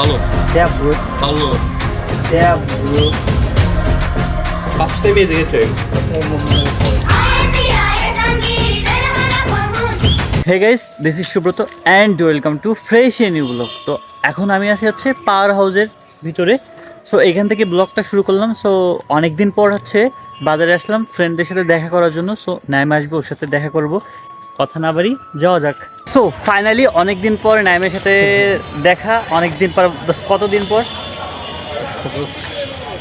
ভালো Yeah, bro. ভালো Yeah, bro. Time এই জায়গায় train hey guys this is Subrata and welcome to fresh a new vlog তো এখন আমি আছি হচ্ছে পাওয়ার হাউসের ভিতরে। সো এখান থেকে ব্লগটা শুরু করলাম। সো অনেক দিন পর হচ্ছে বাজারে আসলাম ফ্রেন্ডদের সাথে দেখা করার জন্য। সো নাইম আসবে ওর সাথে দেখা করব। কথা না বাড়ি যাওয়া যাক। সো ফাইনালি অনেক দিন পর নাইমের সাথে দেখা অনেক দিন পর কতদিন পর?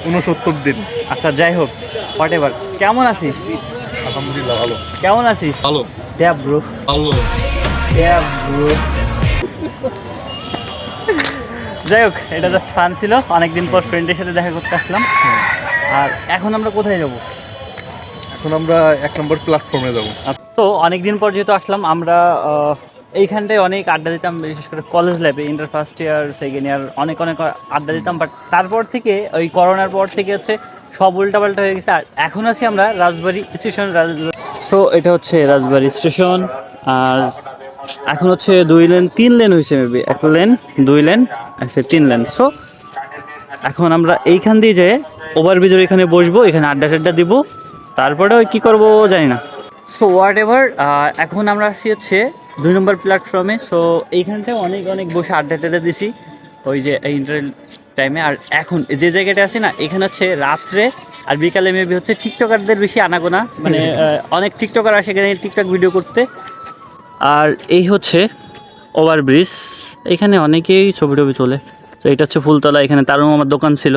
উনসত্তর দিন। আচ্ছা যাই হোক হোয়াট এভার কেমন আছিস? আলহামদুলিল্লাহ ভালো। কেমন আছিস? ভালো। ড্যাব ব্রো। ভালো। ড্যাব ব্রো। যাই হোক এটা জাস্ট ফান ছিল। অনেকদিন পর ফ্রেন্ডের সাথে দেখা করতে আসলাম। আর এখন আমরা কোথায় যাব? এখন আমরা এক নম্বর প্ল্যাটফর্মে যাব। তো অনেক দিন পর যেহেতু আসলাম আমরা এইখানটায় অনেক আড্ডা দিতাম, বিশেষ করে কলেজ লাইফে inter first year second year অনেক অনেক আড্ডা দিতাম বাট তারপর থেকে, ওই করোনার পর থেকে হচ্ছে সব উল্টাপাল্টা হয়ে গেছে, আর এখন আছি আমরা রাজবাড়ি স্টেশন সো এটা হচ্ছে রাজবাড়ি স্টেশন আর এখন হচ্ছে দুই লেন তিন লেন হয়েছে মেবি এক লেন দুই লেন আচ্ছা তিন লেন সো এখন আমরা এইখান দিয়ে যেয়ে ওভারব্রিজের এখানে বসবো, এখানে আড্ডা টাড্ডা দিব, তারপরে ওই কী করব জানি না। সো হোয়াট এভার এখন আমরা আসি হচ্ছে দুই নম্বর প্ল্যাটফর্মে সো এইখানটায় অনেক অনেক বসে আড্ডা টাড্ডা দিছি। ওই যে ইন্টার টাইমে আর এখন যে জায়গাটা আছে না এখানে হচ্ছে রাত্রে আর বিকালে মেবি হচ্ছে টিকটকারদের বেশি আনাগোনা। মানে অনেক টিকটকার আসে এখানে টিকটক ভিডিও করতে। আর এই হচ্ছে ওভারব্রিজ এখানে অনেকেই ছবি টবি তোলে। তো এটা হচ্ছে ফুলতলা। এখানে তারও আমার দোকান ছিল।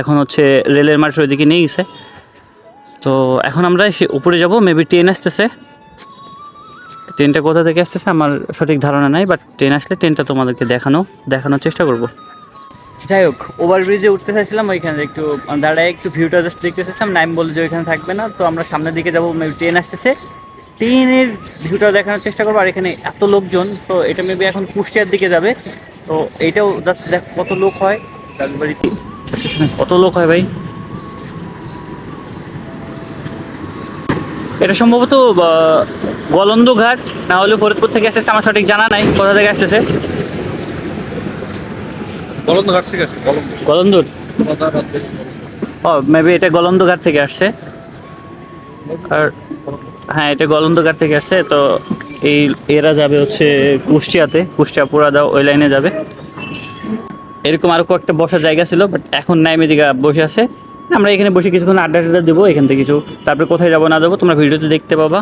এখন হচ্ছে রেলের মাঠের ওইদিকে নিয়ে গেছে। তো এখন আমরা সে উপরে যাব মেবি ট্রেন আসতেছে। ট্রেনটা কোথা থেকে আসতেছে আমার সঠিক ধারণা নাই বাট ট্রেন আসলে ট্রেনটা তোমাদেরকে দেখানো দেখানোর চেষ্টা করব। যাই হোক ওভারব্রিজে উঠতে চাইছিলাম ওইখানে একটু দাঁড়ায় একটু ভিউটা জাস্ট দেখতে চাইছিলাম নাইম বলে যে ওইখানে থাকবে না তো আমরা সামনের দিকে যাব মেবি ট্রেন আসতেছে। ট্রেনের ভিউটা দেখানোর চেষ্টা করব আর এখানে এত লোকজন তো এটা মেবি এখন কুষ্টিয়ার দিকে যাবে। তো এইটাও জাস্ট দেখ কত লোক হয়। রাজবাড়িতে কত লোক হয় ভাই? এটা সম্ভবত গলন্দ ঘাট না হলে ফরিদপুর থেকে আসতেছে আমার সঠিক জানা নাই কোথা থেকে আসতেছে? ঘাট বলন্দ ও মেবি এটা গলন্দ ঘাট থেকে আসছে। আর হ্যাঁ এটা গলন্দ ঘাট থেকে আসছে তো এই এরা যাবে হচ্ছে কুষ্টিয়াতে কুষ্টিয়া পুরাদা ওই লাইনে যাবে। এরকম আরও কয়েকটা বসার জায়গা ছিল বাট এখন নাই মেদিকা বসে আছে। আমরা এখানে বসে কিছুক্ষণ আড্ডা টাড্ডা দেবো এখান থেকে কিছু তারপরে কোথায় যাব না যাব তোমরা ভিডিওতে দেখতে পাবা।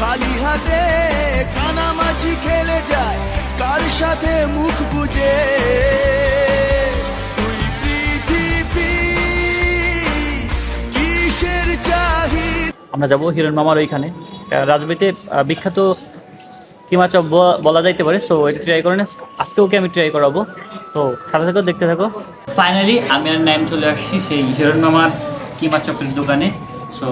খালি হাতে কানামাছি খেলে যায় কার সাথে মুখ বুঝে তুই পৃথিবী কিসের চাহিদা? আমরা যাব হিরণ মামার ওইখানে রাজবাড়িতে বিখ্যাত কিমা চপ ব- বলা যাইতে পারে সো এটা ট্রাই করে না আজকে ওকে আমি ট্রাই করাবো। তো সাথে থাকো দেখতে থাকো। ফাইনালি আমি আর নাইম চলে আসছি সেই হিরণ মামার কিমা চপের দোকানে। সো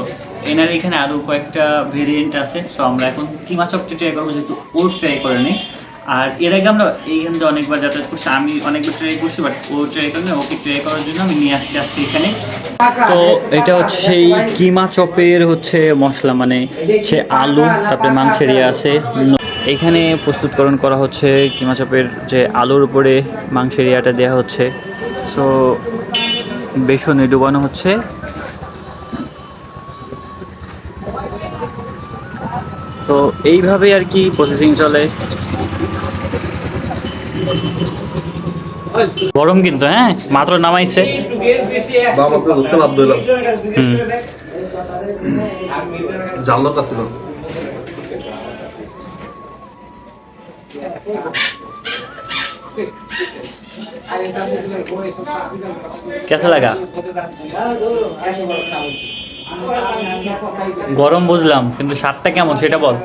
এনার এখানে আরও কয়েকটা ভেরিয়েন্ট আছে সো আমরা এখন কিমা চপটা ট্রাই করব যেহেতু ও ট্রাই করেনি আর এর আগে আমরা এইখান থেকে অনেকবার যাতায়াত করছি আমি অনেকবার ট্রাই করছি বাট ও ট্রাই করে করেনি ওকে ট্রাই করার জন্য আমি নিয়ে আসছি আজকে এখানে। তো এটা হচ্ছে সেই কিমা চপের হচ্ছে মশলা মানে সে আলু তারপরে মাংসের ইয়ে আছে। এখানে প্রস্তুতকরণ করা হচ্ছে কিমা চাপের যে আলুর উপরে মাংসের ইয়াটা দেওয়া হচ্ছে। সো বেসনে ডুবানো হচ্ছে। তো এইভাবে আর কি প্রসেসিং চলে। গরম কিন্তু হ্যাঁ? মাত্র নামাইছে। ছিল कैसा लगा গরম বুঝলাম কিন্তু স্বাদটা কেমন সেটা বল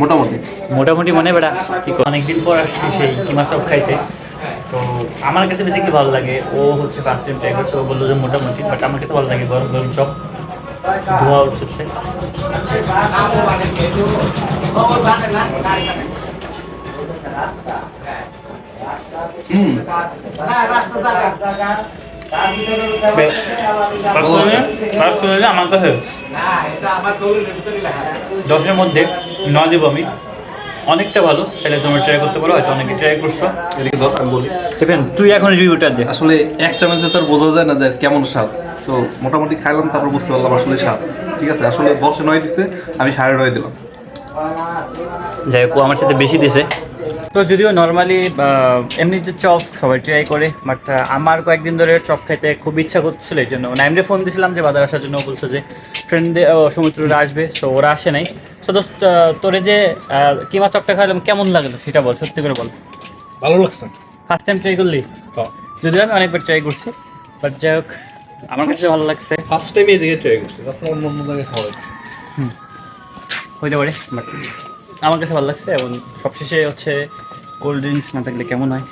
মোটামুটি মোটামুটি মনে বেড়া অনেকদিন পর আসছি সেই কিমা চপ খাইতে তো আমার কাছে বেশি কি ভালো লাগে ও হচ্ছে ফার্স্ট টাইম ট্রাই করছে ও বললো যে মোটামুটি বাট আমার কাছে ভালো লাগে গরম গরম চপ ধোয়া উঠতেছে। আমার কাছে? দশের মধ্যে নয় দেবো আমি। অনেকটা ভালো। চাইলে তোমরা ট্রাই করতে পারো হয়তো অনেকে ট্রাই করছ। এদিকে ধর আমি বলি। দেখেন তুই এখন রিভিউটা দে। আসলে এক চামচে তো আর বোঝা যায় না যে কেমন স্বাদ। তো মোটামুটি খাইলাম তারপর বুঝতে পারলাম আসলে স্বাদ ঠিক আছে আসলে দশে নয় দিছে আমি সাড়ে নয় দিলাম। যাই হোক আমার সাথে বেশি দিছে। তো যদিও নর্মালি এমনিতে চপ সবাই ট্রাই করে বাট আমার কয়েকদিন ধরে চপ খেতে খুব ইচ্ছা করছিল এই জন্য। নাইমরে ফোন দিয়েছিলাম যে বাজার আসার জন্য ও বলছে যে ফ্রেন্ডে সমুদ্ররা আসবে সো ওরা আসে নাই। তো দোস্ত তোরে যে আহ, কিমা চপটা খাইলাম কেমন লাগল সেটা বল সত্যি করে বল। ভালো লাগছে। ফার্স্ট টাইম ট্রাই করলি? যদিও আমি অনেকবার ট্রাই করছি বাট যাই হোক আমার কাছে ভালো লাগছে। ফার্স্ট টাইম এই জায়গায় ট্রাই করছি তারপর অন্য অন্য জায়গায় খাওয়া হয়েছে। হইতে পারে বাট আমার কাছে ভালো লাগছে এবং সবশেষে হচ্ছে কোল্ড ড্রিঙ্কস না থাকলে কেমন হয়?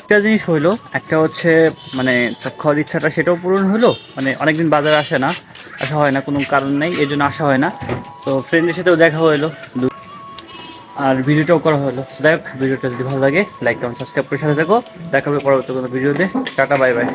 একটা জিনিস হইল একটা হচ্ছে মানে চপ খাওয়ার ইচ্ছাটা সেটাও পূরণ হলো মানে অনেকদিন বাজারে আসে না আসা হয় না কোনো কারণ নেই এই জন্য আসা হয় না। তো ফ্রেন্ডের সাথেও দেখা হলো আর ভিডিওটাও করা হলো যাই হোক ভিডিওটা যদি ভালো লাগে লাইক কমেন্ট সাবস্ক্রাইব করে সাথে থাকো। দেখা হবে পরবর্তী কোনো ভিডিওতে টাটা বাই বাই